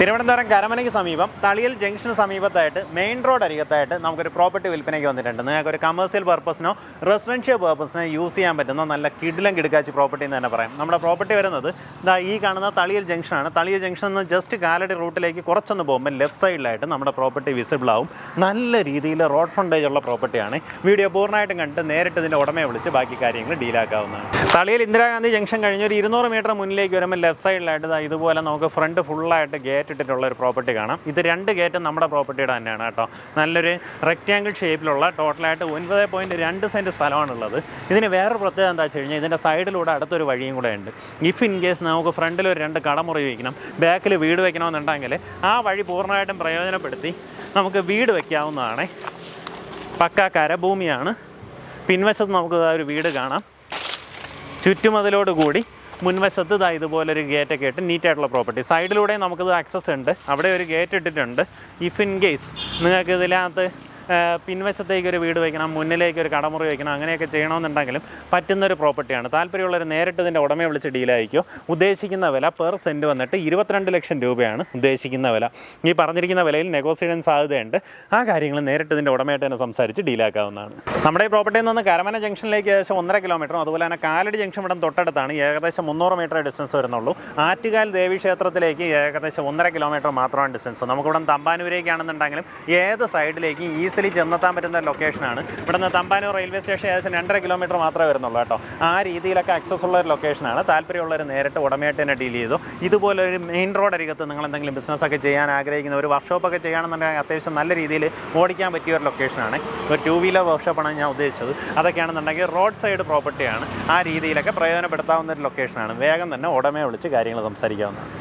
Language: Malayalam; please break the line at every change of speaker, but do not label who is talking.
തിരുവനന്തപുരം കരമനയ്ക്ക് സമീപം തളിയൽ ജംഗ്ഷന് സമീപത്തായിട്ട് മെയിൻ റോഡ് അരികത്തായിട്ട് നമുക്കൊരു പ്രോപ്പർട്ടി വിൽപ്പനയ്ക്ക് വന്നിട്ടുണ്ട്. നിങ്ങൾക്ക് ഒരു കമേഴ്സ്യൽ പർപ്പസിനോ റെസിഡൻഷ്യൽ പർപ്പസിനോ യൂസ് ചെയ്യാൻ പറ്റുന്ന നല്ല കിടിലം കിടക്കാച്ചി പ്രോപ്പർട്ടി എന്ന് തന്നെ പറയാം. നമ്മുടെ പ്രോപ്പർട്ടി വരുന്നത് ഇതാ ഈ കാണുന്ന തളിയൽ ജംഗ്ഷനാണ് തളിയൽ ജംഗ്ഷനിൽ നിന്ന് ജസ്റ്റ് കാലടി റൂട്ടിലേക്ക് കുറച്ചൊന്ന് പോകുമ്പോൾ ലെഫ്റ്റ് സൈഡിലായിട്ട് നമ്മുടെ പ്രോപ്പർട്ടി വിസിബിൾ ആവും. നല്ല രീതിയിൽ റോഡ് ഫ്രണ്ടേജ് ഉള്ള പ്രോപ്പർട്ടിയാണ് വീഡിയോ പൂർണമായിട്ടും കണ്ടിട്ട് നേരിട്ട് ഇതിന്റെ ഉടമയെ വിളിച്ച് ബാക്കി കാര്യങ്ങൾ ഡീലാക്കാവുന്നതാണ് തളിയൽ ഇന്ദിരാഗാന്ധി ജംഗ്ഷൻ കഴിഞ്ഞ് ഒരു ഇരുന്നൂറ് മീറ്റർ മുന്നിലേക്ക് വരുമ്പോൾ ലെഫ്റ്റ് സൈഡിലായിട്ട് ഇതുപോലെ നമുക്ക് ഫ്രണ്ട് ഫുള്ളായിട്ട് ഗേറ്റ് ഇട്ടിട്ടുള്ള ഒരു പ്രോപ്പർട്ടി കാണാം. ഇത് രണ്ട് ഗേറ്റും നമ്മുടെ പ്രോപ്പർട്ടിയുടെ തന്നെയാണ് കേട്ടോ. നല്ലൊരു റെക്റ്റാങ്കിൾ ഷേപ്പിലുള്ള ടോട്ടലായിട്ട് ഒൻപത് പോയിന്റ് രണ്ട് സെന്റ് സ്ഥലമാണുള്ളത്. ഇതിന് വേറെ പ്രത്യേകത എന്താ വെച്ച് കഴിഞ്ഞാൽ ഇതിന്റെ സൈഡിലൂടെ അടുത്തൊരു വഴിയും കൂടെ ഉണ്ട്. ഇഫ് ഇൻ കേസ് നമുക്ക് ഫ്രണ്ടിൽ ഒരു രണ്ട് കടമുറി വയ്ക്കണം ബാക്കിൽ വീട് വയ്ക്കണമെന്നുണ്ടെങ്കിൽ ആ വഴി പൂർണമായിട്ടും പ്രയോജനപ്പെടുത്തി നമുക്ക് വീട് വയ്ക്കാവുന്നതാണ്. പക്കാ ഭൂമിയാണ്. പിൻവശത്ത് നമുക്ക് ഒരു വീട് കാണാം. ചുറ്റുമതിലോട് കൂടി മുൻവശത്ത് ഇതാ ഇതുപോലൊരു ഗേറ്റൊക്കെ ഇട്ട് നീറ്റായിട്ടുള്ള പ്രോപ്പർട്ടി സൈഡിലൂടെ നമുക്കിത് ആക്സസ് ഉണ്ട്. അവിടെ ഒരു ഗേറ്റ് ഇട്ടിട്ടുണ്ട്. ഇഫ് ഇൻ കേസ് നിങ്ങൾക്ക് ഇതിനകത്ത് പിൻവശത്തേക്ക് ഒരു വീട് വയ്ക്കണം മുന്നിലേക്ക് ഒരു കടമുറി വയ്ക്കണം അങ്ങനെയൊക്കെ ചെയ്യണമെന്നുണ്ടെങ്കിലും പറ്റുന്നൊരു പ്രോപ്പർട്ടിയാണ്. താല്പര്യമുള്ളവർ നേരിട്ട് ഇതിന്റെ ഉടമയെ വിളിച്ച് ഡീലായിരിക്കും ഉദ്ദേശിക്കുന്ന വില പെർ സെന്റ് വന്നിട്ട് ഇരുപത്തിരണ്ട് ലക്ഷം രൂപയാണ് ഉദ്ദേശിക്കുന്ന വില. ഈ പറഞ്ഞിരിക്കുന്ന വിലയിൽ നെഗോസിയേഷൻ സാധ്യതയുണ്ട്. ആ കാര്യങ്ങൾ നേരിട്ട് ഇതിന്റെ ഉടമയായിട്ട് തന്നെ സംസാരിച്ച് ഡീലാക്കാവുന്നതാണ് നമ്മുടെ ഈ പ്രോപ്പർട്ടിയിൽ നിന്ന് കരമന ജംഗ്ഷനിലേക്ക് ഏകദേശം ഒന്നര കിലോമീറ്ററും അതുപോലെ തന്നെ കാലടി ജംഗ്ഷൻ ഇവിടം തൊട്ടടുത്താണ് ഏകദേശം മുന്നൂറ് മീറ്റർ ഡിസ്റ്റൻസ് വരുന്നുള്ളൂ. ആറ്റുകാൽ ദേവി ക്ഷേത്രത്തിലേക്ക് ഏകദേശം ഒന്നര കിലോമീറ്റർ മാത്രമാണ് ഡിസ്റ്റൻസ് നമുക്കിവിടെ തമ്പാനൂരേക്കാണെന്നുണ്ടെങ്കിലും ഏത് സൈഡിലേക്കും ഈസിലി ചെന്നെത്താൻ പറ്റുന്ന ലൊക്കേഷനാണ്. ഇവിടുന്ന് തമ്പാനൂർ റെയിൽവേ സ്റ്റേഷൻ ഏകദേശം രണ്ടര കിലോമീറ്റർ മാത്രമേ വരുന്നുള്ളൂ കേട്ടോ. ആ രീതിയിലൊക്കെ ആക്സസ് ഉള്ള ഒരു ലൊക്കേഷനാണ് താല്പര്യമുള്ളവർ നേരിട്ട് ഉടമയായിട്ട് തന്നെ ഡീൽ ചെയ്തു. ഇതുപോലെ ഒരു മെയിൻ റോഡ് അരികത്ത് നിങ്ങൾ എന്തെങ്കിലും ബിസിനസ് ഒക്കെ ചെയ്യാൻ ആഗ്രഹിക്കുന്ന ഒരു വർക്ക്ഷോപ്പ് ഒക്കെ ചെയ്യുകയാണെന്നുണ്ടെങ്കിൽ അത്യാവശ്യം നല്ല രീതിയിൽ ഓടിക്കാൻ പറ്റിയ ഒരു ലൊക്കേഷനാണ് ഒരു ടു വീലർ വർക്ക്ഷോപ്പാണ് ഞാൻ ഉദ്ദേശിച്ചത്. അതൊക്കെയാണെന്നുണ്ടെങ്കിൽ റോഡ് സൈഡ് പ്രോപ്പർട്ടിയാണ് ആ രീതിയിലൊക്കെ പ്രയോജനപ്പെടുത്താവുന്ന ഒരു ലൊക്കേഷനാണ് വേഗം തന്നെ ഉടമയെ വിളിച്ച് കാര്യങ്ങൾ സംസാരിക്കാവുന്നതാണ്.